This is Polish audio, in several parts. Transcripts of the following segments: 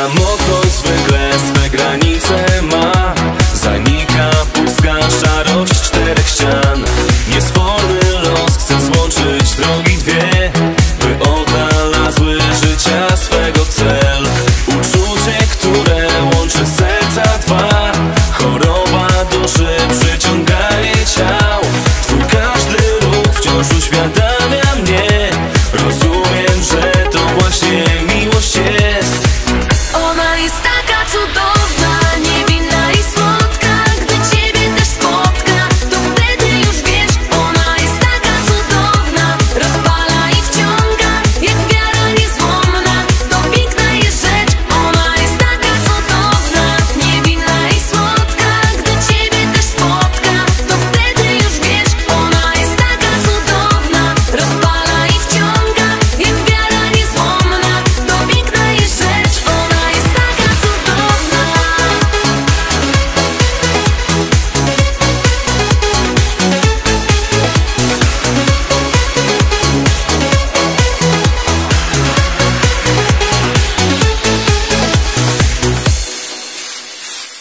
Samotność zwykle swe granice ma.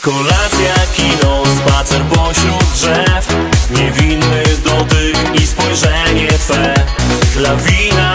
Kolacja, kino, spacer pośród drzew. Niewinny dotyk i spojrzenie twe. Lawina